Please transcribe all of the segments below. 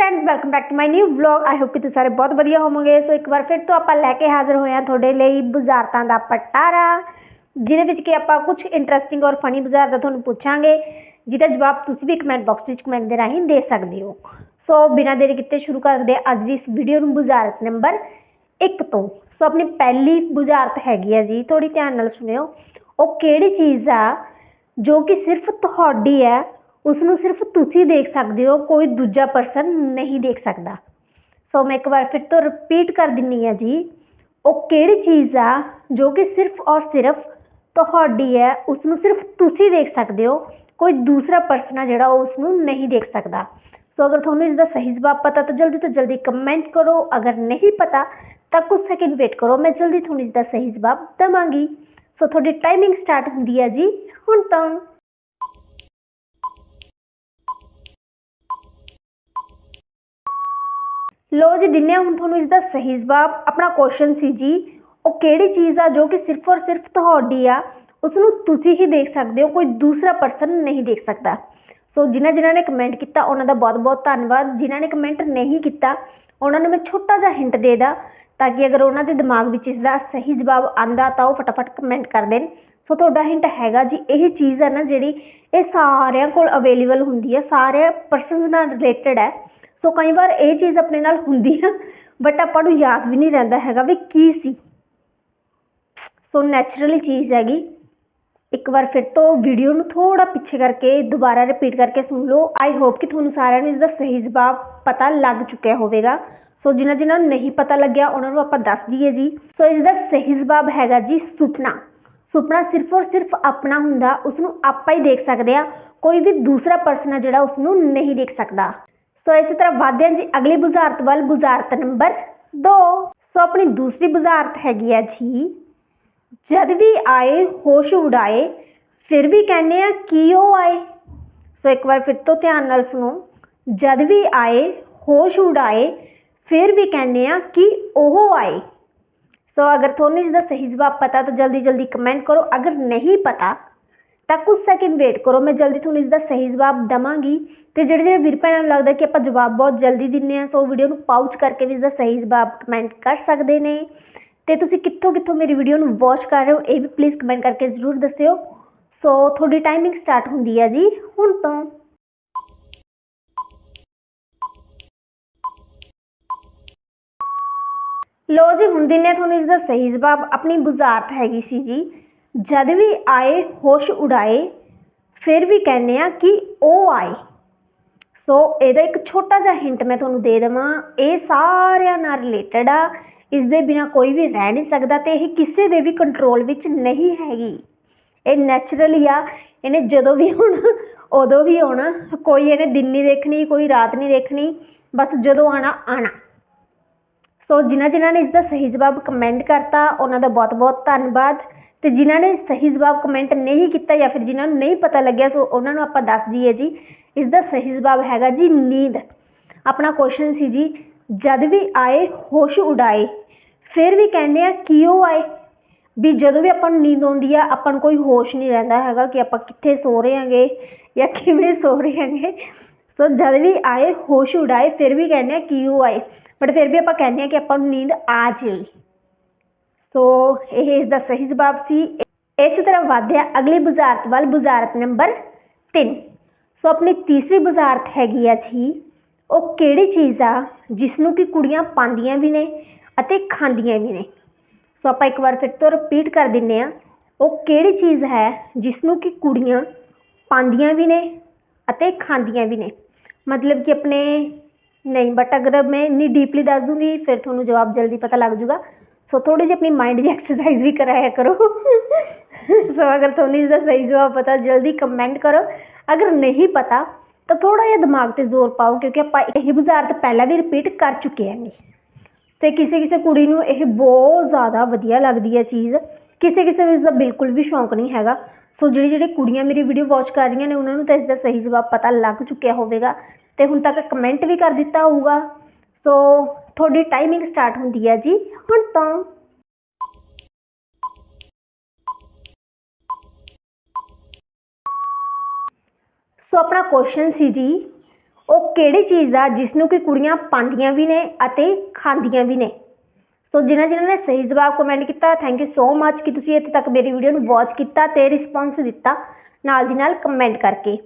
Friends welcome back to my new vlog I hope ਕਿ ਤੁਸੀਂ ਸਾਰੇ ਬਹੁਤ ਵਧੀਆ ਹੋਵੋਗੇ। ਸੋ ਇੱਕ ਵਾਰ ਫਿਰ ਤੋਂ ਆਪਾਂ ਲੈ ਕੇ ਹਾਜ਼ਰ ਹੋਏ ਹਾਂ ਤੁਹਾਡੇ ਲਈ ਬੁਜ਼ਾਰਤਾਂ ਦਾ ਪਟਾਰਾ, ਜਿਹਦੇ ਵਿੱਚ ਕਿ ਆਪਾਂ ਕੁਝ ਇੰਟਰਸਟਿੰਗ ਔਰ ਫਨੀ ਬਾਜ਼ਾਰ ਦਾ ਤੁਹਾਨੂੰ ਪੁੱਛਾਂਗੇ, ਜਿਹਦਾ ਜਵਾਬ ਤੁਸੀਂ ਵੀ ਕਮੈਂਟ ਬਾਕਸ ਵਿੱਚ ਕਮੈਂਟ ਦੇ ਰਾਹੀਂ ਦੇ ਸਕਦੇ ਹੋ। ਸੋ ਬਿਨਾਂ ਦੇਰੀ ਕੀਤੇ ਸ਼ੁਰੂ ਕਰਦੇ ਅੱਜ ਦੀ ਇਸ ਵੀਡੀਓ ਨੂੰ ਬੁਜ਼ਾਰਤ ਨੰਬਰ 1 ਤੋਂ। ਸੋ ਆਪਣੀ ਪਹਿਲੀ ਬੁਜ਼ਾਰਤ ਹੈਗੀ ਆ ਜੀ ਥੋੜੀ ਧਿਆਨ ਨਾਲ ਸੁਣਿਓ। ਉਹ ਕਿਹੜੀ ਚੀਜ਼ ਆ, ਜੋ ਕਿ ਸਿਰਫ ਤੁਹਾਡੀ ਹੈ ਉਸ ਨੂੰ ਸਿਰਫ ਤੁਸੀਂ ਦੇਖ ਸਕਦੇ ਹੋ, ਕੋਈ ਦੂਜਾ ਪਰਸਨ ਨਹੀਂ ਦੇਖ ਸਕਦਾ। ਸੋ ਮੈਂ ਇੱਕ ਵਾਰ ਫਿਰ ਤੋਂ ਰਿਪੀਟ ਕਰ ਦਿੰਨੀ ਆ ਜੀ। ਉਹ ਕਿਹੜੀ ਚੀਜ਼ ਆ ਜੋ ਕਿ ਸਿਰਫ ਔਰ ਸਿਰਫ ਤੁਹਾਡੀ ਹੈ ਉਸ ਨੂੰ ਸਿਰਫ ਤੁਸੀਂ ਦੇਖ ਸਕਦੇ ਹੋ, ਕੋਈ ਦੂਸਰਾ ਪਰਸਨ ਆ ਜਿਹੜਾ ਉਹ ਉਸ ਨੂੰ ਨਹੀਂ ਦੇਖ ਸਕਦਾ। ਸੋ ਅਗਰ ਤੁਹਾਨੂੰ ਇਸ ਦਾ ਸਹੀ ਜਵਾਬ ਪਤਾ, ਤਾਂ ਜਲਦੀ ਤੋਂ ਜਲਦੀ ਕਮੈਂਟ ਕਰੋ। ਅਗਰ ਨਹੀਂ ਪਤਾ, ਤਾਂ ਕੁਝ ਸੈਕਿੰਡ ਵੇਟ ਕਰੋ। ਮੈਂ ਜਲਦੀ ਤੁਹਾਨੂੰ ਇਸ ਦਾ ਸਹੀ ਜਵਾਬ ਦਵਾਂਗੀ। ਸੋ ਤੁਹਾਡੀ ਟਾਈਮਿੰਗ ਸਟਾਰਟ ਹੁੰਦੀ ਹੈ ਜੀ, ਹੁਣ ਤਾਂ। ਲੋ ਜੀ, ਦਿੰਨੇ ਹਾਂ ਹੁਣ ਤੁਹਾਨੂੰ ਇਸ ਦਾ ਸਹੀ ਜਵਾਬ। ਆਪਣਾ ਕੁਐਸਚਨ ਸੀ ਜੀ, ਉਹ ਕਿਹੜੀ ਚੀਜ਼ ਆ ਜੋ ਕਿ ਸਿਰਫ ਔਰ ਸਿਰਫ ਤੁਹਾਡੀ ਆ? ਉਸ ਨੂੰ ਤੁਸੀਂ ਹੀ ਦੇਖ ਸਕਦੇ ਹੋ, ਕੋਈ ਦੂਸਰਾ ਪਰਸਨ ਨਹੀਂ ਦੇਖ ਸਕਦਾ। ਸੋ ਜਿਨ੍ਹਾਂ ਜਿਨ੍ਹਾਂ ਨੇ ਕਮੈਂਟ ਕੀਤਾ, ਉਹਨਾਂ ਦਾ ਬਹੁਤ ਬਹੁਤ ਧੰਨਵਾਦ। ਜਿਨ੍ਹਾਂ ਨੇ ਕਮੈਂਟ ਨਹੀਂ ਕੀਤਾ, ਉਹਨਾਂ ਨੂੰ ਮੈਂ ਛੋਟਾ ਜਿਹਾ ਹਿੰਟ ਦੇ ਦਾਂ, ਤਾਂ ਕਿ ਅਗਰ ਉਹਨਾਂ ਦੇ ਦਿਮਾਗ ਵਿੱਚ ਇਸ ਦਾ ਸਹੀ ਜਵਾਬ ਆਂਦਾ, ਤਾਂ ਉਹ ਫਟਾਫਟ ਕਮੈਂਟ ਕਰ ਦੇਣ। ਸੋ ਤੁਹਾਡਾ ਹਿੰਟ ਹੈਗਾ ਜੀ, ਇਹ ਚੀਜ਼ ਹੈ ਨਾ ਜਿਹੜੀ ਇਹ ਸਾਰਿਆਂ ਕੋਲ ਅਵੇਲੇਬਲ ਹੁੰਦੀ ਹੈ ਸਾਰੇ ਪਰਸਨਸ ਨਾਲ ਰਿਲੇਟਡ ਹੈ ਸੋ ਕਈ ਵਾਰ ਇਹ ਚੀਜ਼ ਆਪਣੇ ਨਾਲ ਹੁੰਦੀ ਹੈ ਬਟ ਆਪਾਂ ਨੂੰ ਯਾਦ ਵੀ ਨਹੀਂ ਰਹਿੰਦਾ ਹੈਗਾ ਵੀ ਕੀ ਸੀ। ਸੋ ਨੈਚੁਰਲੀ ਚੀਜ਼ ਹੈਗੀ। ਇੱਕ ਵਾਰ ਫਿਰ ਤੋਂ ਵੀਡੀਓ ਨੂੰ ਥੋੜਾ ਪਿੱਛੇ ਕਰਕੇ ਦੁਬਾਰਾ ਰਿਪੀਟ ਕਰਕੇ ਸੁਣ ਲਓ। ਆਈ ਹੋਪ ਕਿ ਤੁਹਾਨੂੰ ਸਾਰਿਆਂ ਨੂੰ ਇਸ ਦਾ ਸਹੀ ਜਵਾਬ ਪਤਾ ਲੱਗ ਚੁੱਕਿਆ ਹੋਵੇਗਾ। ਸੋ ਜਿਨ੍ਹਾਂ ਜਿਨ੍ਹਾਂ ਨੂੰ ਨਹੀਂ ਪਤਾ ਲੱਗਿਆ, ਉਹਨਾਂ ਨੂੰ ਆਪਾਂ ਦੱਸ ਦਈਏ ਜੀ। ਸੋ ਇਸ ਦਾ ਸਹੀ ਜਵਾਬ ਹੈਗਾ ਜੀ ਸੁਪਨਾ। ਸੁਪਨਾ ਸਿਰਫ ਔਰ ਸਿਰਫ ਆਪਣਾ ਹੁੰਦਾ ਉਸ ਨੂੰ ਆਪਾਂ ਹੀ ਦੇਖ ਸਕਦੇ ਆ। ਕੋਈ ਵੀ ਦੂਸਰਾ ਪਰਸਨ ਆ ਜਿਹੜਾ ਉਸ ਨੂੰ ਨਹੀਂ ਦੇਖ ਸਕਦਾ। ਸੋ ਇਸੇ ਤਰ੍ਹਾਂ ਵਧਦੇ ਹਾਂ ਜੀ ਅਗਲੀ ਬੁਝਾਰਤ ਵੱਲ ਬੁਝਾਰਤ ਨੰਬਰ 2 ਸੋ ਆਪਣੀ ਦੂਸਰੀ ਬੁਝਾਰਤ ਹੈਗੀ ਆ ਜੀ, ਜਦ ਵੀ ਆਏ, ਹੋਸ਼ ਉਡਾਏ, ਫਿਰ ਵੀ ਕਹਿੰਦੇ ਆ, ਕੀ ਉਹ ਆਏ? ਸੋ ਇੱਕ ਵਾਰ ਫਿਰ ਤੋਂ ਧਿਆਨ ਨਾਲ ਸੁਣੋ। ਜਦ ਵੀ ਆਏ, ਹੋਸ਼ ਉਡਾਏ, ਫਿਰ ਵੀ ਕਹਿੰਦੇ ਆ, ਕਿ ਉਹ ਆਏ? ਸੋ ਅਗਰ ਤੁਹਾਨੂੰ ਇਸ ਦਾ ਸਹੀ ਜਵਾਬ ਪਤਾ, ਤਾਂ ਜਲਦੀ ਜਲਦੀ ਕਮੈਂਟ ਕਰੋ। ਅਗਰ ਨਹੀਂ ਪਤਾ ਤਾਂ ਕੁਝ ਸੈਕਿੰਡ ਵੇਟ ਕਰੋ, ਮੈਂ ਜਲਦੀ ਤੁਹਾਨੂੰ ਇਸ ਦਾ ਸਹੀ ਜਵਾਬ ਦਵਾਂਗੀ ਤੇ ਜਿਹੜੇ ਜਿਹੜੇ ਵੀਰ ਭੈਣਾਂ ਨੂੰ ਲੱਗਦਾ ਕਿ ਆਪਾਂ ਜਵਾਬ ਬਹੁਤ ਜਲਦੀ ਦਿੰਨੇ ਆ, ਸੋ ਵੀਡੀਓ ਨੂੰ ਪਾਉਚ ਕਰਕੇ ਵੀ ਇਸ ਦਾ ਸਹੀ ਜਵਾਬ ਕਮੈਂਟ ਕਰ ਸਕਦੇ ਨੇ। ਤੇ ਤੁਸੀਂ ਕਿੱਥੋਂ ਕਿੱਥੋਂ ਮੇਰੀ ਵੀਡੀਓ ਨੂੰ ਵਾਚ ਕਰ ਰਹੇ ਹੋ, ਇਹ ਵੀ ਪਲੀਜ਼ ਕਮੈਂਟ ਕਰਕੇ ਜ਼ਰੂਰ ਦੱਸਿਓ। ਸੋ ਤੁਹਾਡੀ ਟਾਈਮਿੰਗ ਸਟਾਰਟ ਹੁੰਦੀ ਹੈ ਜੀ, ਹੁਣ ਤੋਂ। ਲੋ ਜੀ, ਹੁਣ ਦਿਨੇ ਤੁਹਾਨੂੰ ਇਸ ਦਾ ਸਹੀ ਜਵਾਬ, ਆਪਣੀ ਬੁਝਾਰਤ ਹੈਗੀ ਸੀ ਜੀ। ਜਦ ਵੀ ਆਏ, ਹੋਸ਼ ਉਡਾਏ, ਫਿਰ ਵੀ ਕਹਿੰਦੇ ਹਾਂ ਕਿ ਉਹ ਆਏ। ਸੋ ਇਹਦਾ ਇੱਕ ਛੋਟਾ ਜਿਹਾ ਹਿੰਟ ਮੈਂ ਤੁਹਾਨੂੰ ਦੇ ਦੇਵਾਂ। ਇਹ ਸਾਰਿਆਂ ਨਾਲ ਰਿਲੇਟਡ ਆ। ਇਸ ਦੇ ਬਿਨਾ ਕੋਈ ਵੀ ਰਹਿ ਨਹੀਂ ਸਕਦਾ ਤੇ ਇਹ ਕਿਸੇ ਦੇ ਵੀ ਕੰਟਰੋਲ ਵਿੱਚ ਨਹੀਂ ਹੈਗੀ। ਇਹ ਨੈਚੁਰਲੀ ਆ। ਇਹਨੇ ਜਦੋਂ ਵੀ ਹੋਣਾ, ਉਦੋਂ ਵੀ ਆਉਣਾ। ਕੋਈ ਇਹਨੇ ਦਿਨ ਨਹੀਂ ਦੇਖਣੀ, ਕੋਈ ਰਾਤ ਨਹੀਂ ਦੇਖਣੀ। ਬਸ ਜਦੋਂ ਆਣਾ ਆਣਾ ਸੋ ਜਿਨ੍ਹਾਂ ਜਿਨ੍ਹਾਂ ਨੇ ਇਸ ਦਾ ਸਹੀ ਜਵਾਬ ਕਮੈਂਟ ਕਰਤਾ, ਉਹਨਾਂ ਦਾ ਬਹੁਤ ਬਹੁਤ ਧੰਨਵਾਦ। ਤੇ ਜਿਨ੍ਹਾਂ ਨੇ ਸਹੀ ਜਵਾਬ ਕਮੈਂਟ ਨਹੀਂ ਕੀਤਾ ਜਾਂ ਫਿਰ ਜਿਨ੍ਹਾਂ ਨੂੰ ਨਹੀਂ ਪਤਾ ਲੱਗਿਆ, ਸੋ ਉਹਨਾਂ ਨੂੰ ਆਪਾਂ ਦੱਸ ਦਈਏ ਜੀ ਇਸ ਦਾ ਸਹੀ ਜਵਾਬ ਹੈਗਾ ਜੀ ਨੀਂਦ। ਆਪਣਾ ਕੁਐਸਚਨ ਸੀ ਜੀ, ਜਦ ਵੀ ਆਏ, ਹੋਸ਼ ਉਡਾਏ। ਫਿਰ ਵੀ ਕਹਿੰਦੇ ਆ, ਕਿ ਉਹ ਆਏ? ਵੀ ਜਦੋਂ ਵੀ ਆਪਾਂ ਨੂੰ ਨੀਂਦ ਆਉਂਦੀ ਆ, ਆਪਾਂ ਨੂੰ ਕੋਈ ਹੋਸ਼ ਨਹੀਂ ਰਹਿੰਦਾ ਹੈਗਾ ਕਿ ਆਪਾਂ ਕਿੱਥੇ ਸੋ ਰਹੇ ਹਾਂਗੇ ਜਾਂ ਕਿਵੇਂ ਸੋ ਰਹੇ ਹਾਂਗੇ। ਸੋ ਜਦ ਵੀ ਆਏ, ਹੋਸ਼ ਉਡਾਏ, ਫਿਰ ਵੀ ਕਹਿੰਦੇ ਆ, ਕਿ ਉਹ ਆਏ? ਬਟ ਫਿਰ ਵੀ ਆਪਾਂ ਕਹਿੰਦੇ ਆ ਕਿ ਆਪਾਂ ਨੂੰ ਨੀਂਦ ਆ ਜਾਏ। ਸੋ ਇਹ ਇਸ ਦਾ ਸਹੀ ਜਵਾਬ ਸੀ। ਇਸੇ ਤਰ੍ਹਾਂ ਵਧਿਆ ਅਗਲੀ ਬੁਝਾਰਤ ਵੱਲ ਬੁਝਾਰਤ ਨੰਬਰ 3 ਸੋ ਆਪਣੀ ਤੀਸਰੀ ਬੁਝਾਰਤ ਹੈਗੀ ਆ ਜੀ, ਉਹ ਕਿਹੜੀ ਚੀਜ਼ ਆ ਜਿਸ ਨੂੰ ਕਿ ਕੁੜੀਆਂ ਪਾਉਂਦੀਆਂ ਵੀ ਨੇ ਅਤੇ ਖਾਂਦੀਆਂ ਵੀ ਨੇ। ਸੋ ਆਪਾਂ ਇੱਕ ਵਾਰ ਫਿਰ ਤੋਂ ਰਿਪੀਟ ਕਰ ਦਿੰਨੇ ਆ ਉਹ ਕਿਹੜੀ ਚੀਜ਼ ਹੈ ਜਿਸ ਨੂੰ ਕਿ ਕੁੜੀਆਂ ਪਾਉਂਦੀਆਂ ਵੀ ਨੇ ਅਤੇ ਖਾਂਦੀਆਂ ਵੀ ਨੇ। ਮਤਲਬ ਕਿ ਆਪਣੇ, ਨਹੀਂ ਬਟ ਅਗਰ ਮੈਂ ਇੰਨੀ ਡੀਪਲੀ ਦੱਸ ਦੂੰਗੀ, ਫਿਰ ਤੁਹਾਨੂੰ ਜਵਾਬ ਜਲਦੀ ਪਤਾ ਲੱਗ ਜੂਗਾ ਸੋ ਥੋੜੀ ਜਿਹੀ ਆਪਣੀ ਮਾਈਂਡ ਦੀ ਐਕਸਰਸਾਈਜ਼ ਵੀ ਕਰਾਇਆ ਕਰੋ ਸੋ ਅਗਰ ਤੁਹਾਨੂੰ ਇਸ ਦਾ ਸਹੀ ਜਵਾਬ ਪਤਾ ਜਲਦੀ ਕਮੈਂਟ ਕਰੋ ਅਗਰ ਨਹੀਂ ਪਤਾ ਤਾਂ ਥੋੜਾ ਜਿਹਾ ਦਿਮਾਗ ਤੇ ਜ਼ੋਰ ਪਾਓ ਕਿਉਂਕਿ ਆਪਾਂ ਇਹ ਬੁਝਾਰਤ ਪਹਿਲਾਂ ਵੀ ਰਿਪੀਟ ਕਰ ਚੁੱਕੇ ਹਾਂ ਤੇ ਕਿਸੇ ਕਿਸੇ ਕੁੜੀ ਨੂੰ ਇਹ ਬਹੁਤ ਜ਼ਿਆਦਾ ਵਧੀਆ ਲੱਗਦੀ ਹੈ ਚੀਜ਼ ਕਿਸੇ ਕਿਸੇ ਨੂੰ ਇਸ ਦਾ ਬਿਲਕੁਲ ਵੀ ਸ਼ੌਂਕ ਨਹੀਂ ਹੈਗਾ ਸੋ ਜਿਹੜੀ ਜਿਹੜੀ ਕੁੜੀਆਂ ਮੇਰੀ ਵੀਡੀਓ ਵਾਚ ਕਰ ਰਹੀਆਂ ਨੇ ਉਹਨਾਂ ਨੂੰ ਤਾਂ ਇਸ ਦਾ ਸਹੀ ਜਵਾਬ ਪਤਾ ਲੱਗ ਚੁੱਕਿਆ ਹੋਵੇਗਾ ਤੇ ਹੁਣ ਤੱਕ ਕਮੈਂਟ ਵੀ ਕਰ ਦਿੱਤਾ ਹੋਊਗਾ ਸੋ ਤੁਹਾਡੀ ਟਾਈਮਿੰਗ ਸਟਾਰਟ ਹੁੰਦੀ ਹੈ ਜੀ, ਹੁਣ ਤੋਂ। ਸੋ ਆਪਣਾ ਕੁਐਸਚਨ ਸੀ ਜੀ, ਉਹ ਕਿਹੜੀ ਚੀਜ਼ ਆ ਜਿਸ ਨੂੰ ਕਿ ਕੁੜੀਆਂ ਪਾਉਂਦੀਆਂ ਵੀ ਨੇ ਅਤੇ ਖਾਂਦੀਆਂ ਵੀ ਨੇ? ਸੋ ਜਿਨ੍ਹਾਂ ਜਿਨ੍ਹਾਂ ਨੇ ਸਹੀ ਜਵਾਬ ਕਮੈਂਟ ਕੀਤਾ ਥੈਂਕ ਯੂ ਸੋ ਮੱਚ ਕਿ ਤੁਸੀਂ ਇੱਥੇ ਤੱਕ ਮੇਰੀ ਵੀਡੀਓ ਨੂੰ ਵਾਚ ਕੀਤਾ ਤੇ ਰਿਸਪੌਂਸ ਦਿੱਤਾ। ਨਾਲ ਦੀ ਨਾਲ ਕਮੈਂਟ ਕਰਕੇ।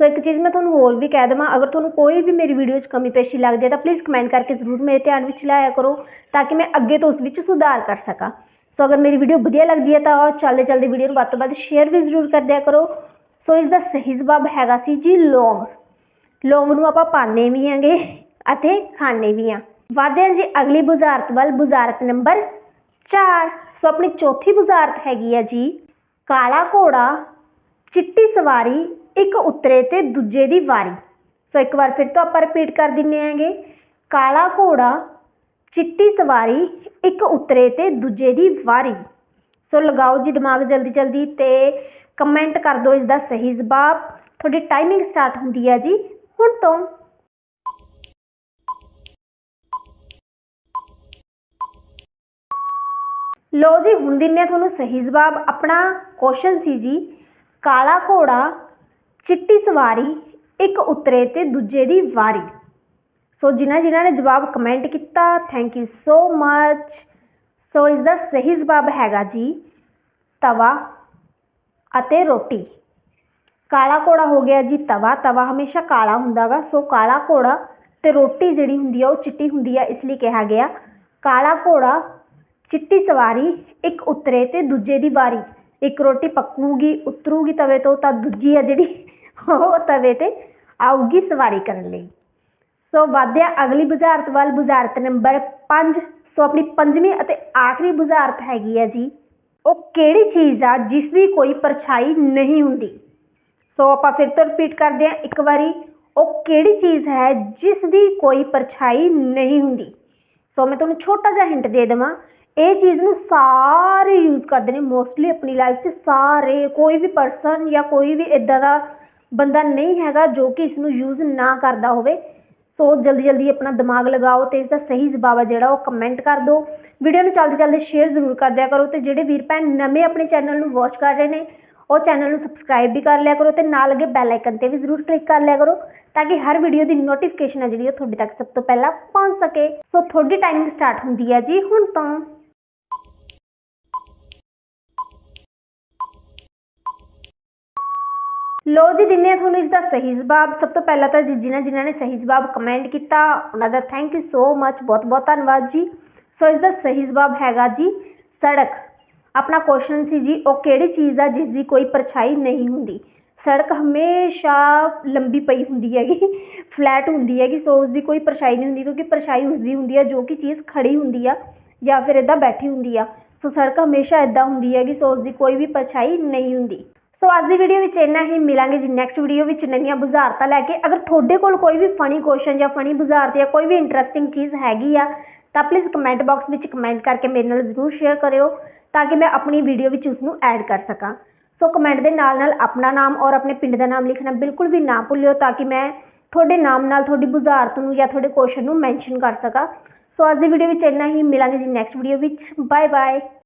ਸੋ ਇੱਕ ਚੀਜ਼ ਮੈਂ ਤੁਹਾਨੂੰ ਹੋਰ ਵੀ ਕਹਿ ਦੇਵਾਂ, ਅਗਰ ਤੁਹਾਨੂੰ ਕੋਈ ਵੀ ਮੇਰੀ ਵੀਡੀਓ 'ਚ ਕਮੀ ਪੇਸ਼ੀ ਲੱਗਦੀ ਹੈ ਤਾਂ ਪਲੀਜ਼ ਕਮੈਂਟ ਕਰਕੇ ਜ਼ਰੂਰ ਮੇਰੇ ਧਿਆਨ ਵਿੱਚ ਲਾਇਆ ਕਰੋ ਤਾਂ ਕਿ ਮੈਂ ਅੱਗੇ ਤੋਂ ਉਸ ਵਿੱਚ ਸੁਧਾਰ ਕਰ ਸਕਾਂ। ਸੋ ਅਗਰ ਮੇਰੀ ਵੀਡੀਓ ਵਧੀਆ ਲੱਗਦੀ ਹੈ ਤਾਂ ਚੱਲਦੇ ਚੱਲਦੇ ਵੀਡੀਓ ਨੂੰ ਵੱਧ ਤੋਂ ਵੱਧ ਸ਼ੇਅਰ ਵੀ ਜ਼ਰੂਰ ਕਰ ਦਿਆ ਕਰੋ। ਸੋ ਇਸ ਦਾ ਸਹੀ ਜਵਾਬ ਹੈਗਾ ਸੀ ਜੀ ਲੌਂਗ। ਲੌਂਗ ਨੂੰ ਆਪਾਂ ਪਾਉਂਦੇ ਵੀ ਆਂਗੇ ਅਤੇ ਖਾਂਦੇ ਵੀ ਆ ਵਧਦੇ ਹਾਂ ਜੀ, ਅਗਲੀ ਬੁਝਾਰਤ ਵੱਲ ਬੁਝਾਰਤ ਨੰਬਰ 4 ਸੋ ਆਪਣੀ ਚੌਥੀ ਬੁਝਾਰਤ ਹੈਗੀ ਆ ਜੀ, ਕਾਲਾ ਘੋੜਾ ਚਿੱਟੀ ਸਵਾਰੀ ਇੱਕ ਉਤਰੇ ਤੇ ਦੂਜੇ ਦੀ ਵਾਰੀ। ਸੋ ਇੱਕ ਵਾਰ ਫਿਰ ਤੋਂ ਆਪਾਂ ਰਿਪੀਟ ਕਰ ਦਿੰਨੇ ਆਂਗੇ ਕਾਲਾ ਘੋੜਾ, ਚਿੱਟੀ ਸਵਾਰੀ, ਇੱਕ ਉਤਰੇ ਤੇ ਦੂਜੇ ਦੀ ਵਾਰੀ। ਸੋ ਲਗਾਓ ਜੀ ਦਿਮਾਗ ਜਲਦੀ ਜਲਦੀ ਤੇ ਕਮੈਂਟ ਕਰ ਦਿਓ ਇਸ ਦਾ ਸਹੀ ਜਵਾਬ। ਤੁਹਾਡੀ ਟਾਈਮਿੰਗ ਸਟਾਰਟ ਹੁੰਦੀ ਹੈ ਜੀ ਹੁਣ ਤੋਂ। ਲੋ ਜੀ, ਹੁਣ ਦਿੰਨੇ ਹਾਂ ਤੁਹਾਨੂੰ ਸਹੀ ਜਵਾਬ। ਆਪਣਾ ਕੁਐਸਚਨ ਸੀ ਜੀ। ਕਾਲਾ ਘੋੜਾ, ਚਿੱਟੀ ਸਵਾਰੀ, ਇੱਕ ਉਤਰੇ ਤੇ ਦੂਜੇ ਦੀ ਵਾਰੀ। ਸੋ ਜਿਨ੍ਹਾਂ ਜਿਨ੍ਹਾਂ ਨੇ ਜਵਾਬ ਕਮੈਂਟ ਕੀਤਾ ਥੈਂਕ ਯੂ ਸੋ ਮੱਚ ਸੋ ਇਸ ਦਾ ਸਹੀ ਜਵਾਬ ਹੈਗਾ ਜੀ, ਤਵਾ ਅਤੇ ਰੋਟੀ। ਕਾਲਾ ਘੋੜਾ ਹੋ ਗਿਆ ਜੀ ਤਵਾ। ਤਵਾ ਹਮੇਸ਼ਾ ਕਾਲਾ ਹੁੰਦਾ ਵਾ। ਸੋ ਕਾਲਾ ਘੋੜਾ ਤੇ ਰੋਟੀ ਜਿਹੜੀ ਹੁੰਦੀ ਆ, ਉਹ ਚਿੱਟੀ ਹੁੰਦੀ ਆ, ਇਸ ਲਈ ਕਿਹਾ ਗਿਆ। ਕਾਲਾ ਘੋੜਾ, ਚਿੱਟੀ ਸਵਾਰੀ, ਇੱਕ ਉਤਰੇ ਤੇ ਦੂਜੇ ਦੀ ਵਾਰੀ। ਇੱਕ ਰੋਟੀ ਪੱਕੂਗੀ, ਉਤਰੂਗੀ ਤਵੇ ਤੋਂ ਤਾਂ ਦੂਜੀ ਆ ਜਿਹੜੀ, ਉਹ ਤਵੇ ਤੇ ਆਊਗੀ ਸਵਾਰੀ ਕਰਨ ਲਈ। ਸੋ ਵਾਧਿਆ, ਅਗਲੀ ਬੁਝਾਰਤ ਵੱਲ, ਬੁਝਾਰਤ ਨੰਬਰ 5 ਸੋ ਆਪਣੀ ਪੰਜਵੀਂ ਅਤੇ ਆਖਰੀ ਬੁਝਾਰਤ ਹੈਗੀ ਹੈ ਜੀ। ਉਹ ਕਿਹੜੀ ਚੀਜ਼ ਆ ਜਿਸ ਦੀ ਕੋਈ ਪਰਛਾਈ ਨਹੀਂ ਹੁੰਦੀ? ਸੋ ਆਪਾਂ ਫਿਰ ਤੋਂ ਰਿਪੀਟ ਕਰਦੇ ਹਾਂ ਇੱਕ ਵਾਰੀ। ਉਹ ਕਿਹੜੀ ਚੀਜ਼ ਹੈ ਜਿਸ ਦੀ ਕੋਈ ਪਰਛਾਈ ਨਹੀਂ ਹੁੰਦੀ? ਸੋ ਮੈਂ ਤੁਹਾਨੂੰ ਛੋਟਾ ਜਿਹਾ ਹਿੰਟ ਦੇ ਦੇਵਾਂ। ਇਹ ਚੀਜ਼ ਨੂੰ ਸਾਰੇ ਯੂਜ਼ ਕਰਦੇ ਨੇ ਮੋਸਟਲੀ ਆਪਣੀ ਲਾਈਫ 'ਚ ਸਾਰੇ, ਕੋਈ ਵੀ ਪਰਸਨ ਜਾਂ ਕੋਈ ਵੀ ਇੱਦਾਂ ਦਾ ਬੰਦਾ ਨਹੀਂ ਹੈਗਾ ਜੋ ਕਿ ਇਸ ਨੂੰ ਯੂਜ਼ ਨਾ ਕਰਦਾ ਹੋਵੇ। ਸੋ ਜਲਦੀ ਜਲਦੀ ਆਪਣਾ ਦਿਮਾਗ ਲਗਾਓ ਤੇ ਇਸ ਦਾ ਸਹੀ ਜਵਾਬ ਆ ਜਿਹੜਾ ਉਹ ਕਮੈਂਟ ਕਰ ਦਿਓ। ਵੀਡੀਓ ਨੂੰ ਚੱਲਦੇ ਚੱਲਦੇ ਸ਼ੇਅਰ ਜ਼ਰੂਰ ਕਰ ਦਿਆ ਕਰੋ ਤੇ ਜਿਹੜੇ ਵੀਰ ਭੈਣ ਨਵੇਂ ਆਪਣੇ ਚੈਨਲ ਨੂੰ ਵਾਚ ਕਰ ਰਹੇ ਨੇ, ਉਹ ਚੈਨਲ ਨੂੰ ਸਬਸਕ੍ਰਾਈਬ ਵੀ ਕਰ ਲਿਆ ਕਰੋ ਤੇ ਨਾਲ ਲੱਗੇ ਬੈਲ ਆਈਕਨ ਤੇ ਵੀ ਜ਼ਰੂਰ ਕਲਿੱਕ ਕਰ ਲਿਆ ਕਰੋ ਤਾਂ ਕਿ ਹਰ ਵੀਡੀਓ ਦੀ ਨੋਟੀਫਿਕੇਸ਼ਨ ਹੈ ਜਿਹੜੀ ਉਹ ਤੁਹਾਡੇ ਤੱਕ ਸਭ ਤੋਂ ਪਹਿਲਾਂ ਪਹੁੰਚ ਸਕੇ। ਸੋ ਤੁਹਾਡੀ ਟਾਈਮਿੰਗ ਸਟਾਰਟ ਹੁੰਦੀ ਹੈ ਜੀ ਹੁਣ ਤੋਂ। ਲੋ ਜੀ ਦਿੰਨੇ ਆ ਤੁਹਾਨੂੰ ਇਸ ਦਾ ਸਹੀ ਜਵਾਬ, ਸਭ ਤੋਂ ਪਹਿਲਾਂ ਤਾਂ ਜੀ ਜਿਨ੍ਹਾਂ ਜਿਨ੍ਹਾਂ ਨੇ ਸਹੀ ਜਵਾਬ ਕਮੈਂਟ ਕੀਤਾ, ਉਹਨਾਂ ਦਾ ਥੈਂਕ ਯੂ ਸੋ ਮੱਚ ਬਹੁਤ ਬਹੁਤ ਧੰਨਵਾਦ ਜੀ। ਸੋ ਇਸ ਦਾ ਸਹੀ ਜਵਾਬ ਹੈਗਾ ਜੀ, ਸੜਕ। ਆਪਣਾ ਕੁਐਸਚਨ ਸੀ ਜੀ, ਉਹ ਕਿਹੜੀ ਚੀਜ਼ ਆ ਜਿਸ ਦੀ ਕੋਈ ਪਰਛਾਈ ਨਹੀਂ ਹੁੰਦੀ? ਸੜਕ ਹਮੇਸ਼ਾ ਲੰਬੀ ਪਈ ਹੁੰਦੀ ਹੈਗੀ ਫਲੈਟ ਹੁੰਦੀ ਹੈਗੀ ਸੋ ਉਸ ਦੀ ਕੋਈ ਪਰਛਾਈ ਨਹੀਂ ਹੁੰਦੀ, ਕਿਉਂਕਿ ਪਰਛਾਈ ਉਸ ਦੀ ਹੁੰਦੀ ਆ, ਜੋ ਕਿ ਚੀਜ਼ ਖੜੀ ਹੁੰਦੀ ਆ, ਜਾਂ ਫਿਰ ਇਦਾਂ ਬੈਠੀ ਹੁੰਦੀ ਆ। ਸੋ ਸੜਕ ਹਮੇਸ਼ਾ ਇਦਾਂ ਹੁੰਦੀ ਹੈਗੀ ਸੋ ਉਸ ਦੀ ਕੋਈ ਵੀ ਪਰਛਾਈ ਨਹੀਂ ਹੁੰਦੀ। ਸੋ ਅੱਜ ਦੀ ਵੀਡੀਓ ਵਿੱਚ ਇੰਨਾ ਹੀ। ਮਿਲਾਂਗੇ ਜੀ ਨੈਕਸਟ ਵੀਡੀਓ ਵਿੱਚ ਨਵੀਆਂ ਬੁਝਾਰਤਾਂ ਲੈ ਕੇ। ਅਗਰ ਤੁਹਾਡੇ ਕੋਲ ਕੋਈ ਵੀ ਫਨੀ ਕੁਐਸਚਨ ਜਾਂ ਫਨੀ ਬੁਝਾਰਤ ਜਾਂ ਕੋਈ ਵੀ ਇੰਟਰਸਟਿੰਗ ਚੀਜ਼ ਹੈਗੀ ਆ, ਤਾਂ ਪਲੀਜ਼ ਕਮੈਂਟ ਬਾਕਸ ਵਿੱਚ ਕਮੈਂਟ ਕਰਕੇ ਮੇਰੇ ਨਾਲ ਜ਼ਰੂਰ ਸ਼ੇਅਰ ਕਰਿਓ, ਤਾਂ ਕਿ ਮੈਂ ਆਪਣੀ ਵੀਡੀਓ ਵਿੱਚ ਉਸ ਨੂੰ ਐਡ ਕਰ ਸਕਾਂ। ਸੋ ਕਮੈਂਟ ਦੇ ਨਾਲ ਨਾਲ ਆਪਣਾ ਨਾਮ ਔਰ ਆਪਣੇ ਪਿੰਡ ਦਾ ਨਾਮ ਲਿਖਣਾ ਬਿਲਕੁਲ ਵੀ ਨਾ ਭੁੱਲਿਓ, ਤਾਂ ਕਿ ਮੈਂ ਤੁਹਾਡੇ ਨਾਮ ਨਾਲ ਤੁਹਾਡੀ ਬੁਝਾਰਤ ਨੂੰ ਜਾਂ ਤੁਹਾਡੇ ਕੁਐਸਚਨ ਨੂੰ ਮੈਂਸ਼ਨ ਕਰ ਸਕਾਂ। ਸੋ ਅੱਜ ਦੀ ਵੀਡੀਓ ਵਿੱਚ ਇੰਨਾ ਹੀ। ਮਿਲਾਂਗੇ ਜੀ ਨੈਕਸਟ ਵੀਡੀਓ ਵਿੱਚ। Bye bye